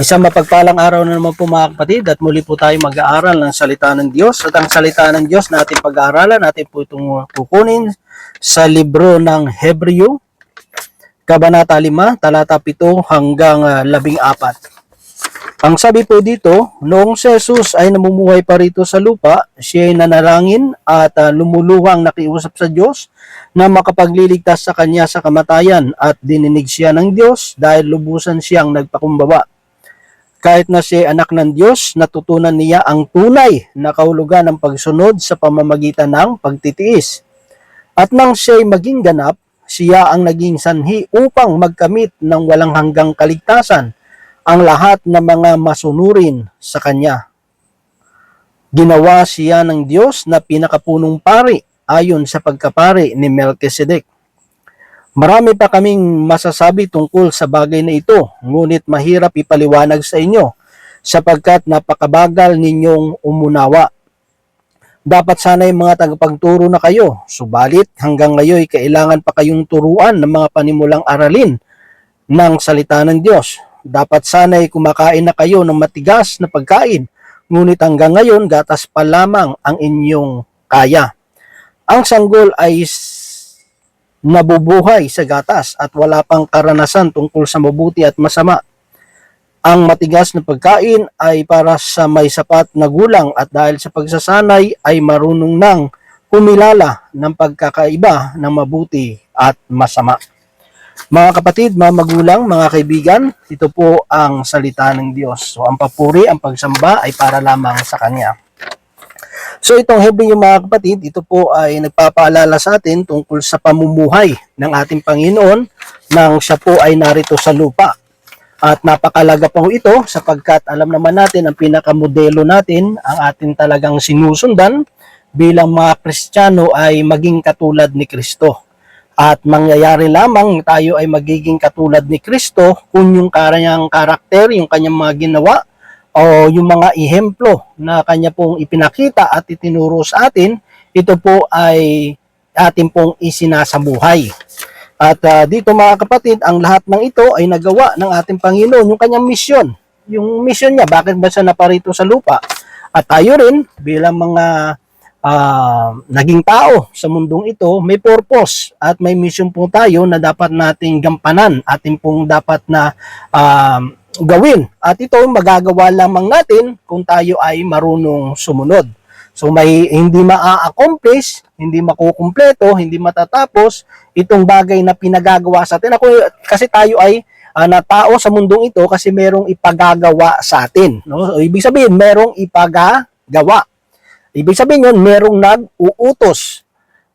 Isang mapagpalang araw na naman po mga kapatid at muli po tayo mag-aaral ng salita ng Diyos. At ang salita ng Diyos na ating pag-aaralan, natin po itong kukunin sa libro ng Hebreo, Kabanata 5, talata 7 hanggang ah, 14. Ang sabi po dito, noong si Jesus ay namumuhay pa rito sa lupa, siya ay nanalangin at ah, lumuluhang nakiusap sa Diyos na makapagliligtas sa kanya sa kamatayan at dininig siya ng Diyos dahil lubusan siyang nagpakumbaba. Kahit na ay anak ng Diyos, natutunan niya ang tunay na kahulugan ng pagsunod sa pamamagitan ng pagtitiis. At nang siya ay maging ganap, siya ang naging sanhi upang magkamit ng walang hanggang kaligtasan ang lahat ng mga masunurin sa Kanya. Ginawa siya ng Diyos na pinakapunong pari ayon sa pagkapari ni Melchizedek. Marami pa kaming masasabi tungkol sa bagay na ito, ngunit mahirap ipaliwanag sa inyo sapagkat napakabagal ninyong umunawa. Dapat sana'y mga tagapagturo na kayo, subalit hanggang ngayon kailangan pa kayong turuan ng mga panimulang aralin ng salita ng Diyos. Dapat sana'y kumakain na kayo ng matigas na pagkain, ngunit hanggang ngayon gatas pa lamang ang inyong kaya. Ang sanggol ay nabubuhay sa gatas at wala pang karanasan tungkol sa mabuti at masama. Ang matigas na pagkain ay para sa may sapat na gulang at dahil sa pagsasanay ay marunong nang kumilala ng pagkakaiba ng mabuti at masama. Mga kapatid, mga magulang, mga kaibigan, ito po ang salita ng Diyos. So ang papuri, ang pagsamba ay para lamang sa Kanya. So itong Hebreo mga kapatid, ito po ay nagpapaalala sa atin tungkol sa pamumuhay ng ating Panginoon nang siya po ay narito sa lupa. At napakalaga po ito sapagkat alam naman natin ang pinakamodelo natin, ang ating talagang sinusundan bilang mga Kristiyano ay maging katulad ni Kristo. At mangyayari lamang tayo ay magiging katulad ni Kristo kung yung kanyang karakter, yung kanyang mga ginawa, o yung mga ihemplo na kanya pong ipinakita at itinuro sa atin, ito po ay atin pong isinasabuhay. At ah, dito mga kapatid, ang lahat ng ito ay nagawa ng ating Panginoon, yung kanyang misyon. Yung misyon niya, bakit ba siya naparito sa lupa? At tayo rin, bilang mga ah, naging tao sa mundong ito, may purpose at may mission po tayo na dapat nating gampanan, ating pong dapat na ah, gawin. At ito magagawa lamang natin kung tayo ay marunong sumunod. So may hindi maa-accomplish, hindi makukumpleto, hindi matatapos itong bagay na pinagagawa sa atin. Ako kasi tayo ay ah, na tao sa mundong ito kasi merong ipagagawa sa atin, no? So, ibig sabihin merong ipagagawa. Ibig sabihin yun, merong nag-uutos.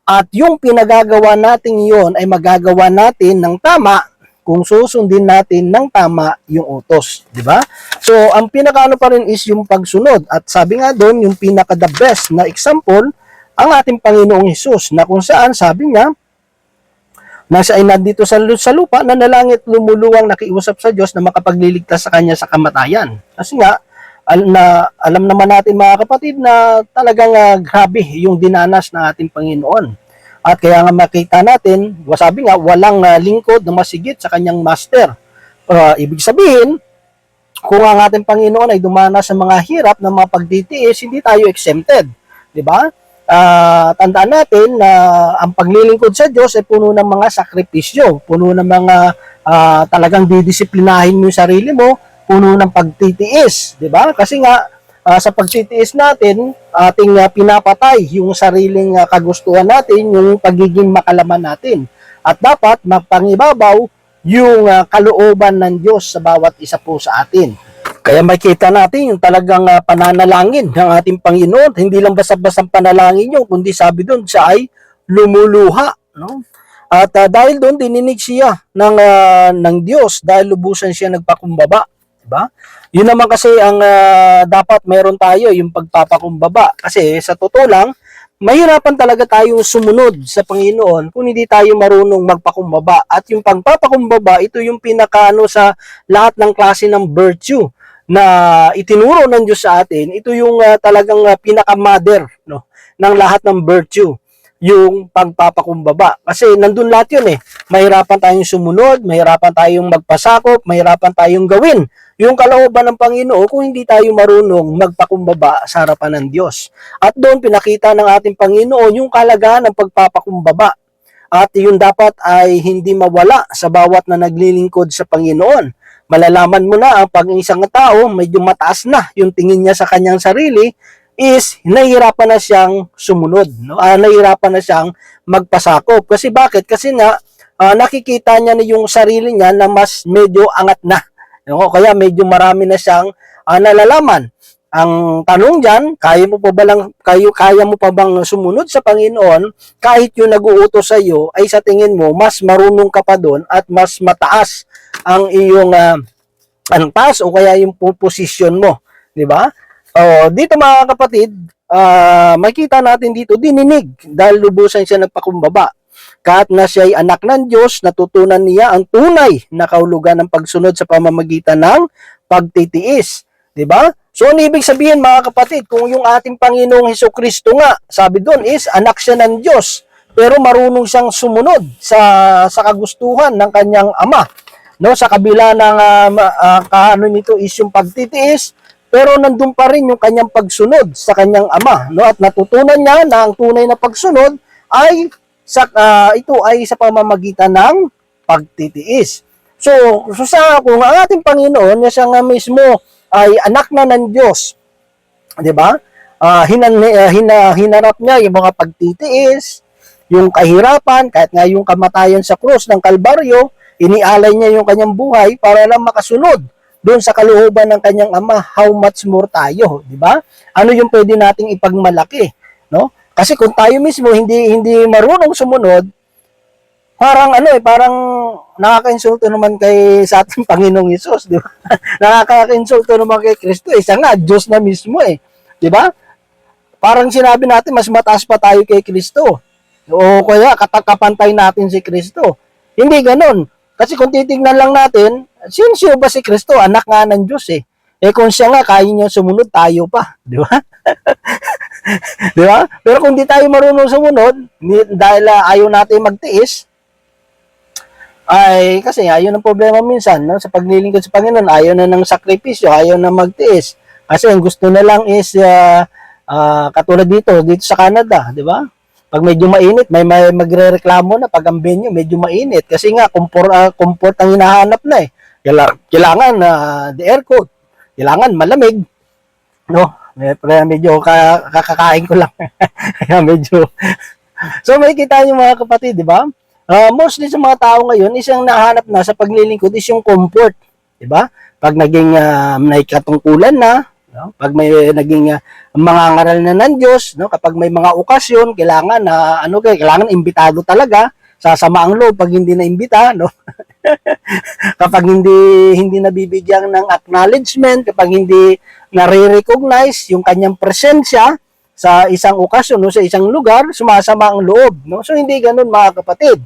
At yung pinagagawa natin yon ay magagawa natin ng tama kung susundin natin ng tama yung utos, di ba? So, ang pinakaano pa rin is yung pagsunod. At sabi nga doon, yung pinaka the best na example, ang ating Panginoong Hesus, na kung saan sabi niya, nasa ay nandito sa, sa lupa, na nalangit lumuluwang nakiusap sa Diyos na makapagliligtas sa kanya sa kamatayan. Kasi nga, al- na, alam naman natin mga kapatid na talagang ah, grabe yung dinanas ng ating Panginoon. At kaya nga makita natin, sabi nga, walang ah, lingkod na masigit sa kanyang master. Ah, ibig sabihin, kung ang ating Panginoon ay dumana sa mga hirap ng mga pagtitiis, hindi tayo exempted. Di ba? Ah, tandaan natin na ang paglilingkod sa Diyos ay puno ng mga sakripisyo, puno ng mga ah, talagang didisiplinahin mo yung sarili mo, puno ng pagtitiis, di ba? Kasi nga ah, sa pagtitiis natin, ating ah, pinapatay yung sariling ah, kagustuhan natin, yung pagiging makalaman natin. At dapat mapangibabaw yung ah, kalooban ng Diyos sa bawat isa po sa atin. Kaya makita natin yung talagang ah, pananalangin ng ating Panginoon. Hindi lang basta-basta panalangin yun, kundi sabi doon siya ay lumuluha. No? At ah, dahil doon, dininig siya ng, ah, ng Diyos dahil lubusan siya nagpakumbaba. Diba? Yun naman kasi ang ah, dapat meron tayo, yung pagpapakumbaba. Kasi sa totoo lang, mahirapan talaga tayong sumunod sa Panginoon kung hindi tayo marunong magpakumbaba. At yung pagpapakumbaba, ito yung pinakaano sa lahat ng klase ng virtue na itinuro ng Diyos sa atin. Ito yung ah, talagang ah, pinaka-mother no, ng lahat ng virtue. Yung pagpapakumbaba. Kasi nandun lahat yun eh. Mahirapan tayong sumunod, mahirapan tayong magpasakop, mahirapan tayong gawin yung kalooban ng Panginoon kung hindi tayo marunong magpakumbaba sa harapan ng Diyos. At doon pinakita ng ating Panginoon yung kalagahan ng pagpapakumbaba. At yun dapat ay hindi mawala sa bawat na naglilingkod sa Panginoon. Malalaman mo na ang pag isang tao medyo mataas na yung tingin niya sa kanyang sarili is nahihirapan na siyang sumunod. No? Ah, nahihirapan na siyang magpasakop. Kasi bakit? Kasi nga ah, nakikita niya na yung sarili niya na mas medyo angat na. No? Kaya medyo marami na siyang ah, nalalaman. Ang tanong diyan, kaya mo pa ba lang kayo kaya mo pa bang sumunod sa Panginoon kahit yung nag-uutos sa iyo ay sa tingin mo mas marunong ka pa doon at mas mataas ang iyong uh, antas o kaya yung po- posisyon mo, di ba? O dito mga kapatid, ah, makita natin dito dininig dahil lubusan siya nagpakumbaba. Kahit na siya ay anak ng Diyos, natutunan niya ang tunay na kahulugan ng pagsunod sa pamamagitan ng pagtitiis. Di ba? So, ano ibig sabihin mga kapatid, kung yung ating Panginoong Heso Kristo nga, sabi doon is anak siya ng Diyos, pero marunong siyang sumunod sa sa kagustuhan ng kanyang ama. No, sa kabila ng uh, kaano nito is yung pagtitiis, pero nandun pa rin yung kanyang pagsunod sa kanyang ama, no? At natutunan niya na ang tunay na pagsunod ay sa ah, ito ay sa pamamagitan ng pagtitiis. So, so sa kung ang ating Panginoon, siya nga mismo ay anak na ng Diyos, 'di ba? Ah, hinan, ah, hina, hinarap niya yung mga pagtitiis, yung kahirapan, kahit nga yung kamatayan sa krus ng Kalbaryo, inialay niya yung kanyang buhay para lang makasunod doon sa kalooban ng kanyang ama, how much more tayo, di ba? Ano yung pwede nating ipagmalaki, no? Kasi kung tayo mismo hindi hindi marunong sumunod, parang ano eh, parang nakaka-insulto naman kay sa ating Panginoong Hesus, di ba? nakaka-insulto naman kay Kristo, eh, siya nga Diyos na mismo eh, di ba? Parang sinabi natin mas mataas pa tayo kay Kristo. O kaya katakapantay natin si Kristo. Hindi ganoon. Kasi kung titignan lang natin, sinsyo ba si Kristo? Anak nga ng Diyos eh. Eh kung siya nga, kaya niya sumunod, tayo pa. Di ba? di ba? Pero kung di tayo marunong sumunod, dahil ah, ayaw natin magtiis, ay kasi ayaw ng problema minsan no? sa paglilingkod sa Panginoon, ayaw na ng sakripisyo, ayaw na magtiis. Kasi ang gusto na lang is ah, ah, katulad dito, dito sa Canada, di ba? Pag medyo mainit, may, may magrereklamo na pag ang venue medyo mainit kasi nga comfort, ah, comfort ang hinahanap na eh. Kaila- Kailangan na the aircon, kailangan malamig. No, medyo ka, kakakain ko lang. Kaya medyo So makikita niyo mga kapatid, di ba? Ah, mostly sa mga tao ngayon, isang nahanap na sa paglilingkod is yung comfort, di ba? Pag naging uh, may katungkulan na, no? pag may naging uh, mga ngaral na ng Diyos, no? kapag may mga okasyon, kailangan na ano kay kailangan imbitado talaga, sasama ang loob pag hindi na imbita, no? kapag hindi hindi nabibigyan ng acknowledgement, kapag hindi nare-recognize yung kanyang presensya sa isang okasyon no sa isang lugar, sumasama ang loob, no? So hindi ganoon mga kapatid.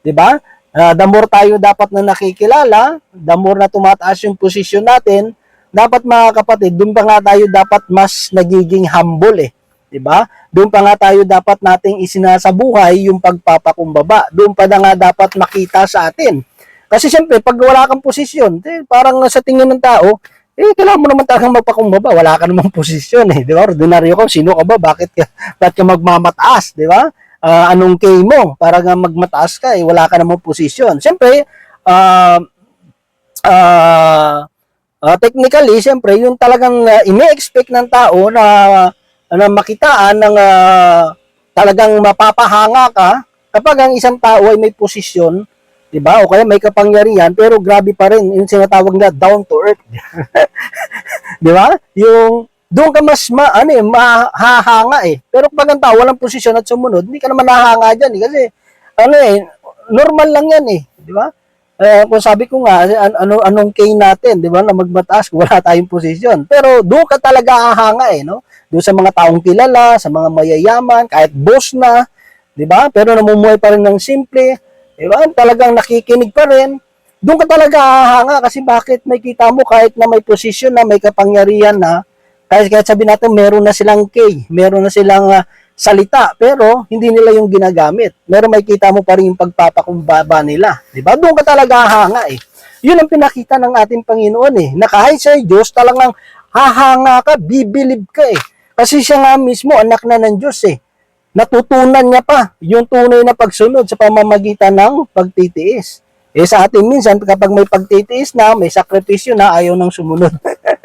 'Di ba? Ah, the more tayo dapat na nakikilala, the more na tumataas yung posisyon natin, dapat mga kapatid, doon pa nga tayo dapat mas nagiging humble eh. 'Di ba? Doon pa nga tayo dapat nating isinasabuhay yung pagpapakumbaba. Doon pa na nga dapat makita sa atin. Kasi siyempre, pag wala kang posisyon, eh, parang sa tingin ng tao, eh, kailangan mo naman talagang magpakumbaba. Wala ka namang posisyon eh. Di ba? Ordinaryo ka. Sino ka ba? Bakit ka, bakit ka magmamataas? Di ba? Ah, anong kay mo? Para nga magmataas ka eh. Wala ka namang posisyon. Siyempre, ah, ah, ah, technically, siyempre, yung talagang uh, ine-expect ng tao na, na makitaan ng ah, talagang mapapahanga ka kapag ang isang tao ay may posisyon, 'di ba? O kaya may kapangyarihan pero grabe pa rin yung sinatawag na down to earth. 'Di ba? Yung doon ka mas ma, ano eh, mahahanga eh. Pero kapag ang tao walang posisyon at sumunod, hindi ka naman nahahanga diyan eh. Kasi ano eh, normal lang yan eh, 'di ba? Eh, kung sabi ko nga, an- ano anong kay natin, 'di ba? Na magmataas wala tayong posisyon. Pero doon ka talaga hahanga eh, no? Doon sa mga taong kilala, sa mga mayayaman, kahit boss na, 'di ba? Pero namumuhay pa rin ng simple, 'di ba? Talagang nakikinig pa rin. Doon ka talaga hahanga kasi bakit may kita mo kahit na may posisyon na may kapangyarihan na kahit kahit sabi natin meron na silang K, meron na silang ah, salita pero hindi nila yung ginagamit. Meron may kita mo pa rin yung pagpapakumbaba nila. Di ba? Doon ka talaga hahanga eh. Yun ang pinakita ng ating Panginoon eh. Na kahit sa Diyos talagang hahanga ka, bibilib ka eh. Kasi siya nga mismo anak na ng Diyos eh. Natutunan niya pa yung tunay na pagsunod sa pamamagitan ng pagtitiis. Eh sa atin minsan kapag may pagtitiis na, may sakripisyo na, ayaw nang sumunod.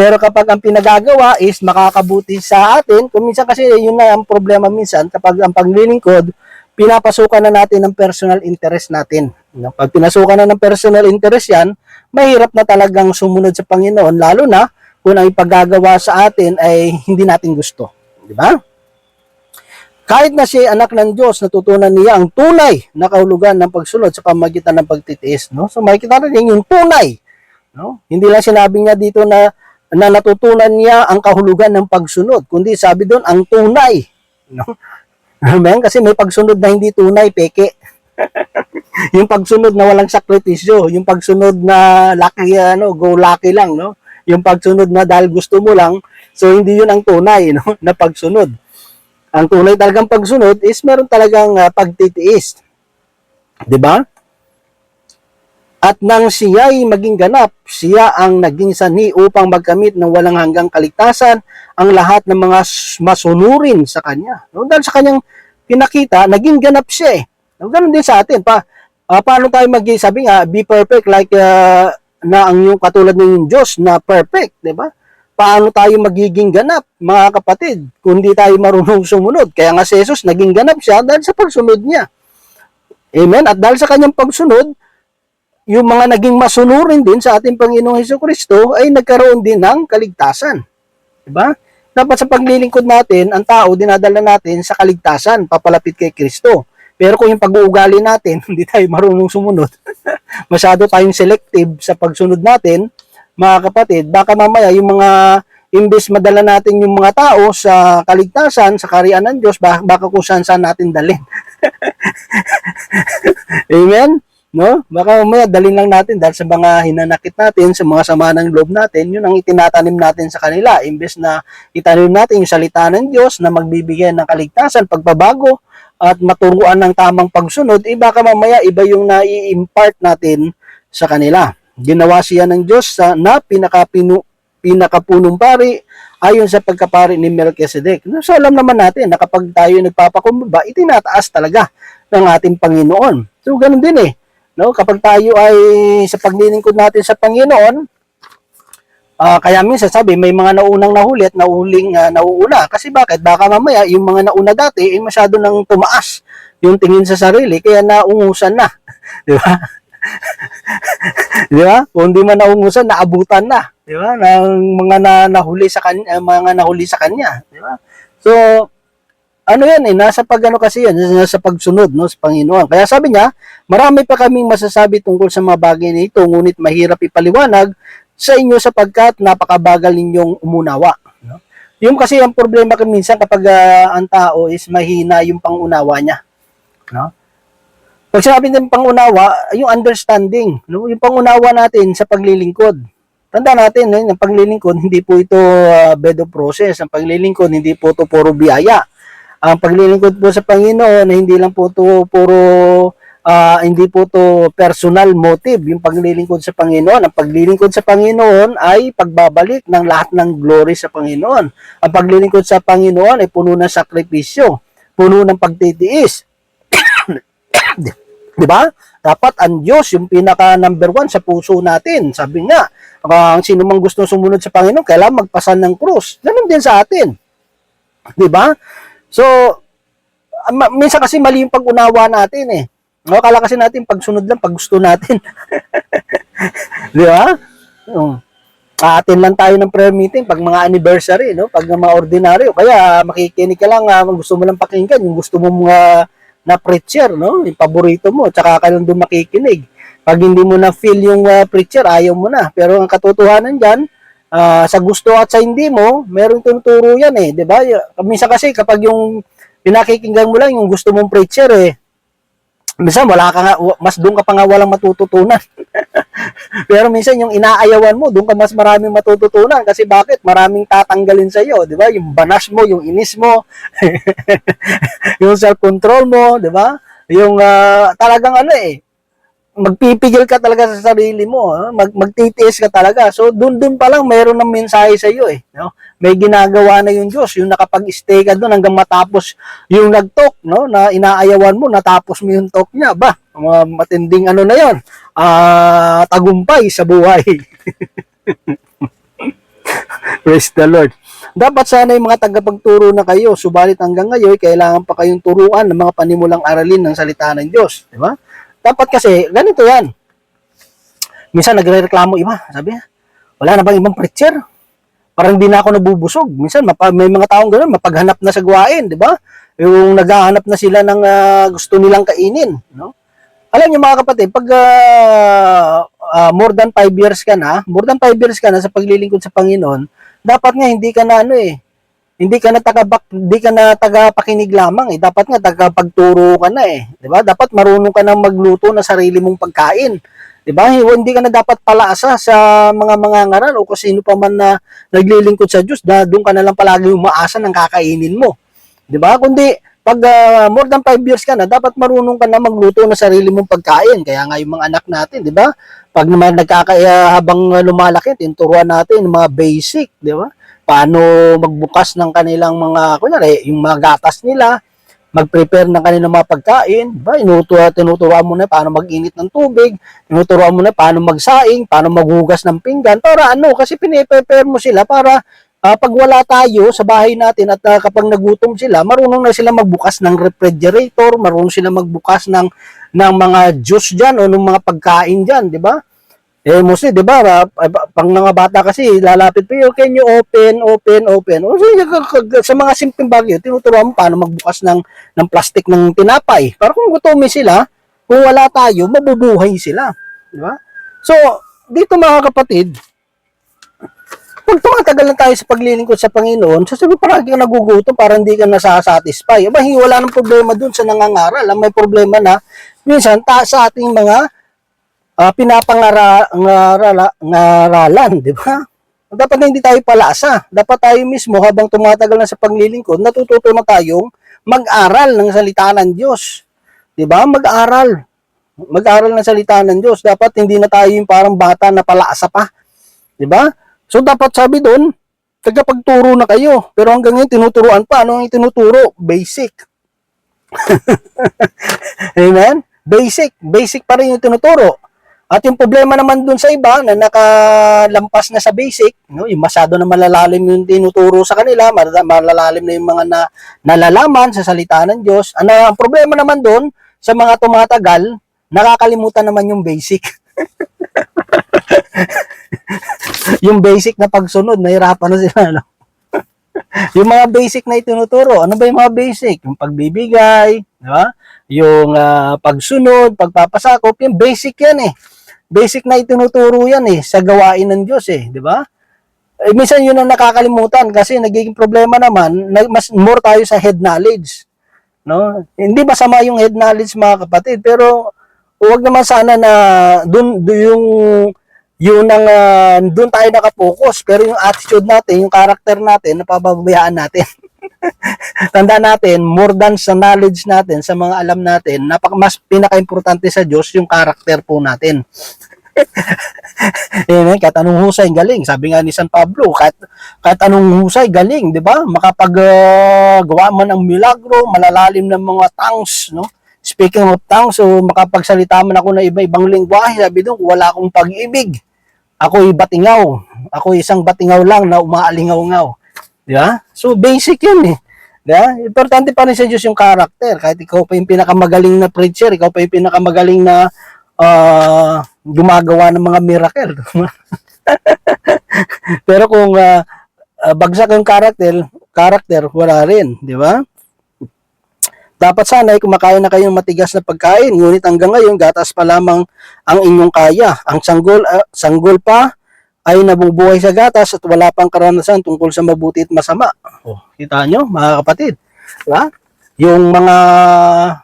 Pero kapag ang pinagagawa is makakabuti sa atin, kung minsan kasi yun na ang problema minsan, kapag ang paglilingkod, pinapasukan na natin ang personal interest natin. Pag pinasukan na ng personal interest yan, mahirap na talagang sumunod sa Panginoon, lalo na kung ang ipagagawa sa atin ay hindi natin gusto. Di ba? Kahit na siya anak ng Diyos, natutunan niya ang tunay na kahulugan ng pagsunod sa pamagitan ng pagtitiis. No? So makikita natin yung tunay. No? Hindi lang sinabi niya dito na na natutunan niya ang kahulugan ng pagsunod, kundi sabi doon ang tunay. No? Amen? Kasi may pagsunod na hindi tunay, peke. yung pagsunod na walang sakripisyo, yung pagsunod na lucky, ano, go lucky lang, no? Yung pagsunod na dahil gusto mo lang, so hindi yun ang tunay, no? Na pagsunod. Ang tunay talagang pagsunod is meron talagang ah, pagtitiis. 'Di ba? At nang siya'y maging ganap, siya ang naging sanhi upang magkamit ng walang hanggang kaligtasan ang lahat ng mga masunurin sa kanya. No? Dahil sa kanyang pinakita, naging ganap siya eh. No? Ganun din sa atin. Pa, ah, paano tayo mag sabi nga, be perfect like ah, na ang yung katulad ng Diyos na perfect, di ba? Paano tayo magiging ganap, mga kapatid, kung di tayo marunong sumunod? Kaya nga si Jesus, naging ganap siya dahil sa pagsunod niya. Amen? At dahil sa kanyang pagsunod, yung mga naging masunurin din sa ating Panginoong Heso Kristo ay nagkaroon din ng kaligtasan. Diba? Dapat sa paglilingkod natin, ang tao dinadala natin sa kaligtasan, papalapit kay Kristo. Pero kung yung pag-uugali natin, hindi tayo marunong sumunod, masyado tayong selective sa pagsunod natin, mga kapatid, baka mamaya yung mga imbes madala natin yung mga tao sa kaligtasan, sa kariyan ng Diyos, baka kung saan saan natin dalhin. Amen? No? Baka mamaya dalhin lang natin dahil sa mga hinanakit natin, sa mga sama ng loob natin, yun ang itinatanim natin sa kanila. Imbes na itanim natin yung salita ng Diyos na magbibigay ng kaligtasan, pagbabago, at maturuan ng tamang pagsunod, eh baka mamaya iba yung nai-impart natin sa kanila. Ginawa siya ng Diyos sa na pinakapinu, pinakapunong pari ayon sa pagkapari ni Melchizedek. So alam naman natin na kapag tayo nagpapakumbaba, itinataas talaga ng ating Panginoon. So ganun din eh. No, kapag tayo ay sa paglilingkod natin sa Panginoon, ah, kaya minsan sabi may mga naunang nahuli at nauling ah, nauuna. Kasi bakit? Baka mamaya yung mga nauna dati ay masyado nang tumaas yung tingin sa sarili kaya naungusan na. Di ba? Di ba? Kung di man naungusan, naabutan na. Di ba? Ng mga na, nahuli sa kanya, mga nahuli sa kanya. Di ba? So, ano yan eh, nasa pag ano kasi yan, nasa pagsunod no, sa Panginoon. Kaya sabi niya, marami pa kaming masasabi tungkol sa mga bagay na ito, ngunit mahirap ipaliwanag sa inyo sapagkat napakabagal ninyong umunawa. No? Yung kasi ang problema ka minsan kapag ah, ang tao is mahina yung pangunawa niya. No? Pag sinabi ng pangunawa, yung understanding, no? yung pangunawa natin sa paglilingkod. Tanda natin, no? yung paglilingkod, hindi po ito uh, bed of process. Ang paglilingkod, hindi po ito puro biyaya. Ang paglilingkod po sa Panginoon, hindi lang po ito puro, ah, hindi po ito personal motive, yung paglilingkod sa Panginoon. Ang paglilingkod sa Panginoon ay pagbabalik ng lahat ng glory sa Panginoon. Ang paglilingkod sa Panginoon ay puno ng sakripisyo, puno ng pagtitiis, Di ba? Dapat ang Diyos yung pinaka number one sa puso natin. Sabi nga, ang sino mang gusto sumunod sa Panginoon, kailangan magpasan ng krus. Ganun din sa atin. Di ba? So, ah, minsan kasi mali yung pag-unawa natin eh. No, kala kasi natin pagsunod lang pag gusto natin. Di ba? Um, Aatin lang tayo ng prayer meeting pag mga anniversary, no? Pag mga ordinaryo. Kaya makikinig ka lang, kung gusto mo lang pakinggan, yung gusto mo mga na preacher, no? Yung paborito mo, tsaka ka lang doon makikinig. Pag hindi mo na feel yung ah, preacher, ayaw mo na. Pero ang katotohanan diyan, ah, sa gusto at sa hindi mo, merong tinuturo yan eh, 'di ba? Minsan kasi kapag yung pinakikinggan mo lang yung gusto mong preacher eh, minsan wala ka nga, mas doon ka pa nga walang matututunan. Pero minsan yung inaayawan mo, doon ka mas maraming matututunan. Kasi bakit? Maraming tatanggalin sa iyo, di ba? Yung banas mo, yung inis mo, yung self-control mo, di ba? Yung ah, talagang ano eh, magpipigil ka talaga sa sarili mo, ah. mag magtitiis ka talaga. So doon doon pa lang mayroon ng mensahe sa iyo eh, no? May ginagawa na yung Diyos, yung nakapag-stay ka doon hanggang matapos yung nag-talk, no? Na inaayawan mo, natapos mo yung talk niya, ba? Matinding ano na 'yon. Ah, tagumpay sa buhay. Praise the Lord. Dapat sana yung mga tagapagturo na kayo, subalit hanggang ngayon, kailangan pa kayong turuan ng mga panimulang aralin ng salita ng Diyos. Di ba? Dapat kasi, ganito yan. Minsan nagre-reklamo iba, sabi niya, wala na bang ibang preacher? Parang hindi na ako nabubusog. Minsan mapa, may mga taong gano'n, mapaghanap na sa gawain, di ba? Yung naghahanap na sila ng ah, gusto nilang kainin, no? Alam niyo mga kapatid, pag ah, ah, more than 5 years ka na, more than 5 years ka na sa paglilingkod sa Panginoon, dapat nga hindi ka na ano eh, hindi ka na taga hindi ka na tagapakinig lamang eh. Dapat nga tagapagturo ka na eh, 'di ba? Dapat marunong ka na magluto ng sarili mong pagkain. 'Di ba? Hindi ka na dapat palaasa sa mga mangangaral o kung sino pa man na naglilingkod sa Diyos, doon ka na lang palagi umaasa ng kakainin mo. 'Di ba? Kundi pag ah, more than 5 years ka na, dapat marunong ka na magluto ng sarili mong pagkain. Kaya nga yung mga anak natin, 'di ba? Pag naman habang ah, lumalaki, tinuturuan natin yung mga basic, 'di ba? Paano magbukas ng kanilang mga kunyari, yung mga gatas nila, mag-prepare ng kanilang mga pagkain, ba? Inuturuan, tinuturuan mo na paano mag-init ng tubig, tinuturuan mo na paano magsaing, paano maghugas ng pinggan, para ano, kasi piniprepare mo sila para ah, pag wala tayo sa bahay natin at ah, kapag nagutom sila, marunong na sila magbukas ng refrigerator, marunong sila magbukas ng ng mga juice diyan o ng mga pagkain diyan, di ba? Eh, mostly, di ba, pang mga bata kasi, lalapit pa yun, can you open, open, open. O, sa mga simpleng bagyo, tinuturuan mo paano magbukas ng, ng plastic ng tinapay. Para kung gutomin sila, kung wala tayo, mabubuhay sila. Di ba? So, dito mga kapatid, pag tumatagal na tayo sa paglilingkod sa Panginoon, sasabi parang ka nagugutom, parang hindi ka nasasatisfy. Aba, wala nang problema dun sa nangangaral. Ang may problema na, minsan, ta sa ating mga uh, pinapangaralan, di ba? Dapat na hindi tayo palaasa. Dapat tayo mismo, habang tumatagal na sa paglilingkod, natututo na tayong mag-aral ng salita ng Diyos. Di ba? Mag-aral. Mag-aral ng salita ng Diyos. Dapat hindi na tayo yung parang bata na palaasa pa. Di ba? So dapat sabi doon, tagapagturo na kayo. Pero hanggang ngayon tinuturuan pa. Ano ang tinuturo? Basic. Amen? Basic. Basic pa rin yung tinuturo. At yung problema naman dun sa iba na nakalampas na sa basic, no, yung masyado na malalalim yung tinuturo sa kanila, mal- malalalim na yung mga na, nalalaman sa salita ng Diyos. Ano, ang problema naman dun sa mga tumatagal, nakakalimutan naman yung basic. yung basic na pagsunod, nahirapan na sila. No? yung mga basic na itinuturo, ano ba yung mga basic? Yung pagbibigay, di ba? Yung ah, pagsunod, pagpapasakop, yung basic yan eh. Basic na itinuturo yan eh, sa gawain ng Diyos eh, di ba? Eh, minsan yun ang nakakalimutan kasi nagiging problema naman, na- mas more tayo sa head knowledge. No? Hindi masama yung head knowledge mga kapatid, pero huwag naman sana na dun, dun yung yun ang ah, doon tayo nakapokus pero yung attitude natin, yung character natin napababayaan natin. Tanda natin, more than sa knowledge natin, sa mga alam natin, napak mas pinaka-importante sa Diyos yung character po natin. Amen. Kahit anong husay, galing. Sabi nga ni San Pablo, kahit, kahit anong husay, galing, di ba? Makapag-gawa man ng milagro, malalalim ng mga tongues, no? Speaking of tongues, so makapagsalita man ako ng iba-ibang lingwahe, sabi doon, wala akong pag-ibig. Ako'y batingaw. Ako'y isang batingaw lang na umaalingaw-ngaw. Di ba? So, basic yun eh. Di ba? Importante pa rin sa Diyos yung character. Kahit ikaw pa yung pinakamagaling na preacher, ikaw pa yung pinakamagaling na ah, gumagawa ng mga miracle. Pero kung ah, bagsak yung character, character, wala rin. Di ba? Dapat sana ay kumakain na kayong matigas na pagkain, ngunit hanggang ngayon gatas pa lamang ang inyong kaya. Ang sanggol, ah, sanggol pa ay nabubuhay sa gatas at wala pang karanasan tungkol sa mabuti at masama. Oh, kita nyo, mga kapatid. Diba? yung mga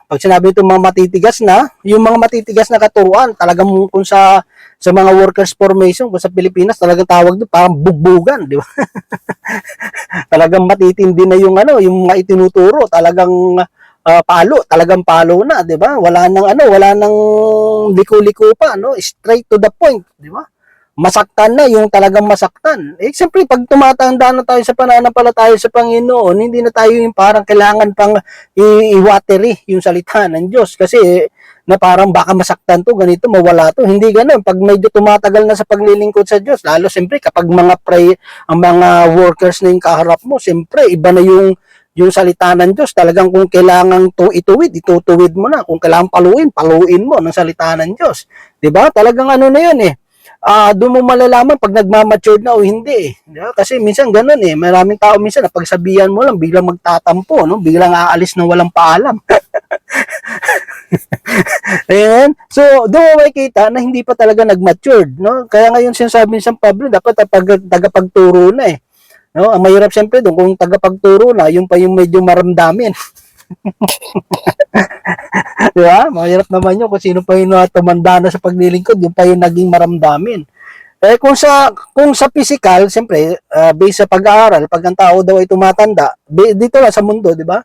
pag sinabi itong mga matitigas na, yung mga matitigas na katuruan, talagang kung sa sa mga workers formation kung sa Pilipinas talagang tawag doon parang bugbugan, di ba? talagang matitindi na yung ano, yung mga itinuturo, talagang ah, palo, talagang palo na, 'di ba? Wala nang ano, wala nang liko-liko pa, no? Straight to the point, 'di ba? Masaktan na yung talagang masaktan. Eh, siyempre, pag tumatanda na tayo sa pananampalataya sa Panginoon, hindi na tayo yung parang kailangan pang i-watery yung salita ng Diyos. Kasi, na parang baka masaktan to, ganito, mawala to. Hindi ganun. Pag medyo tumatagal na sa paglilingkod sa Diyos, lalo siyempre kapag mga pray, ang mga workers na yung kaharap mo, siyempre, iba na yung yung salita ng Diyos, talagang kung kailangan to ituwid, itutuwid mo na. Kung kailangan paluin, paluin mo ng salita ng Diyos. 'Di ba? Talagang ano na 'yun eh. Ah, doon mo malalaman pag nagmamature na o hindi. eh. 'Di ba? Kasi minsan ganun eh. Maraming tao minsan na pagsabihan mo lang biglang magtatampo, no? Biglang aalis ng walang paalam. Ayan. So, doon mo makikita na hindi pa talaga nag-matured, no? Kaya ngayon sinasabi ni San Pablo, dapat pag tagapagturo na eh. No, ang mahirap siyempre doon kung tagapagturo na, yung pa yung medyo maramdamin. Di ba? Mahirap naman yun kung sino pa yung uh, tumanda na sa paglilingkod, yung pa yung naging maramdamin. Eh kung sa kung sa physical, siyempre, uh, based sa pag-aaral, pag ang tao daw ay tumatanda, dito lang sa mundo, di ba?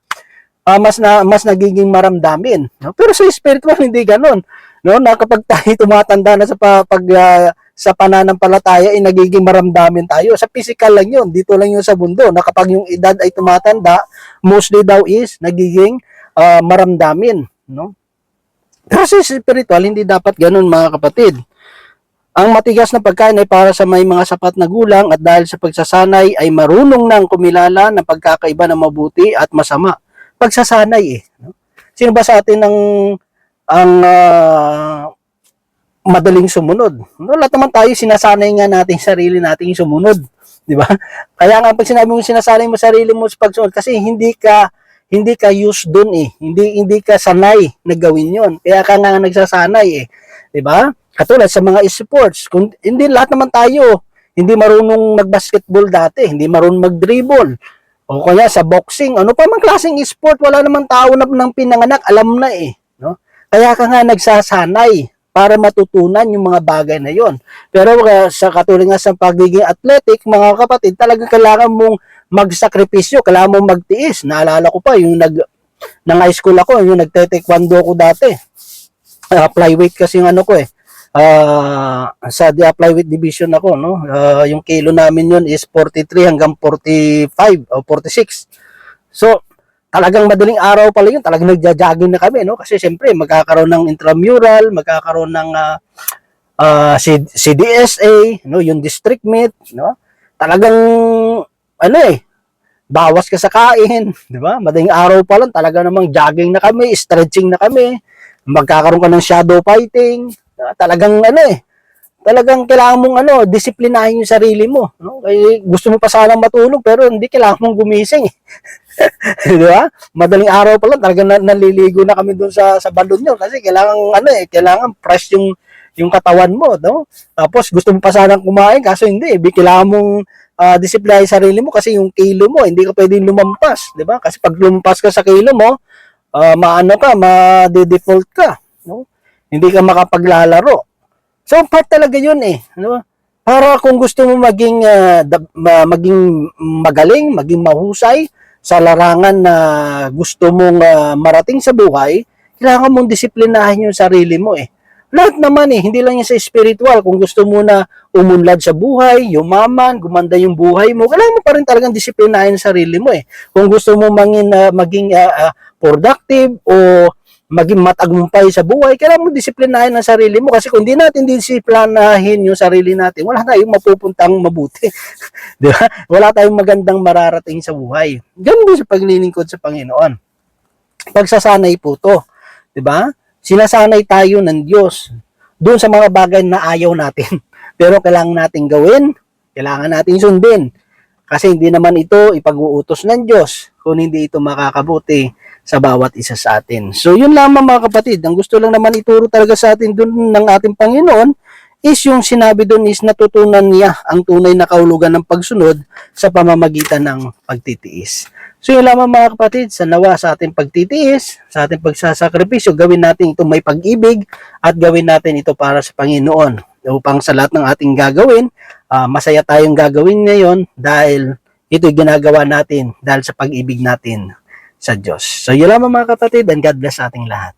Ah, mas na mas nagiging maramdamin. No? Pero sa spiritual hindi ganoon. No, na kapag tayo tumatanda na sa pa, pag ah, sa pananampalataya ay nagiging maramdamin tayo. Sa physical lang 'yun, dito lang 'yun sa mundo. Na kapag yung edad ay tumatanda, mostly daw is nagiging ah, maramdamin, no? Pero sa spiritual hindi dapat ganoon mga kapatid. Ang matigas na pagkain ay para sa may mga sapat na gulang at dahil sa pagsasanay ay marunong nang kumilala ng pagkakaiba ng mabuti at masama. Pagsasanay eh. No? Sino ba sa atin ang ang ah, madaling sumunod? No, lahat naman tayo sinasanay nga natin sarili nating sumunod, di ba? Kaya nga pag sinabi mo sinasanay mo sarili mo sa pagsunod kasi hindi ka hindi ka used doon eh. Hindi hindi ka sanay na gawin 'yon. Kaya ka nga nagsasanay eh. 'Di ba? Katulad sa mga sports, kung hindi lahat naman tayo hindi marunong mag-basketball dati, hindi marunong mag-dribble. O kaya sa boxing, ano pa man klaseng sport, wala naman tao na nang pinanganak, alam na eh, no? Kaya ka nga nagsasanay para matutunan yung mga bagay na yon. Pero uh, sa katulad nga sa pagiging athletic, mga kapatid, talagang kailangan mong magsakripisyo, kailangan mong magtiis. Naalala ko pa yung nag nang high school ako, yung nagte-taekwondo ko dati. Uh, flyweight kasi yung ano ko eh. Ah, sa the flyweight division ako, no? Ah, yung kilo namin yun is 43 hanggang 45 o 46. So, talagang madaling araw pala yun, talagang nagja-jogging na kami, no? Kasi siyempre, magkakaroon ng intramural, magkakaroon ng ah, ah, C- CDSA, no? Yung district meet, no? Talagang, ano eh, bawas ka sa kain, di ba? Madaling araw pa lang, talaga namang jogging na kami, stretching na kami, magkakaroon ka ng shadow fighting, ah, talagang ano eh, talagang kailangan mong ano, disiplinahin yung sarili mo. No? Kaya gusto mo pa sanang matulog pero hindi kailangan mong gumising. Di ba? Madaling araw pa lang talagang na, naliligo na kami doon sa sa balon nyo kasi kailangan ano eh, kailangan fresh yung yung katawan mo, no? Tapos gusto mo pa sanang kumain kaso hindi, eh, kailangan mong uh, disiplinahin sarili mo kasi yung kilo mo hindi ka pwedeng lumampas, di ba? Kasi pag lumampas ka sa kilo mo, uh, maano ka, ma-default ka, no? Hindi ka makapaglalaro. So, part talaga yun eh. Ano? Para kung gusto mo maging, ma- maging magaling, maging mahusay sa larangan na gusto mong ah, marating sa buhay, kailangan mong disiplinahin yung sarili mo eh. Lahat naman eh, hindi lang yan sa spiritual. Kung gusto mo na umunlad sa buhay, yumaman, gumanda yung buhay mo, kailangan mo pa rin talagang disiplinahin yung sarili mo eh. Kung gusto mo maging, ah, maging ah, productive o maging matagumpay sa buhay, kailangan mo disiplinahin ang sarili mo kasi kung di natin disiplinahin yung sarili natin, wala tayong mapupuntang mabuti. di ba? Wala tayong magandang mararating sa buhay. Ganun din sa paglilingkod sa Panginoon. Pagsasanay po to. Di ba? Sinasanay tayo ng Diyos doon sa mga bagay na ayaw natin. Pero kailangan natin gawin, kailangan natin sundin. Kasi hindi naman ito ipag-uutos ng Diyos kung hindi ito makakabuti sa bawat isa sa atin. So yun lamang mga kapatid, ang gusto lang naman ituro talaga sa atin dun ng ating Panginoon is yung sinabi doon is natutunan niya ang tunay na kahulugan ng pagsunod sa pamamagitan ng pagtitiis. So yun lamang mga kapatid, sa nawa sa ating pagtitiis, sa ating pagsasakripisyo, gawin natin ito may pag-ibig at gawin natin ito para sa Panginoon. Upang sa lahat ng ating gagawin, ah, masaya tayong gagawin ngayon dahil ito ginagawa natin dahil sa pag-ibig natin sa Diyos. So yun lamang mga kapatid and God bless sa ating lahat.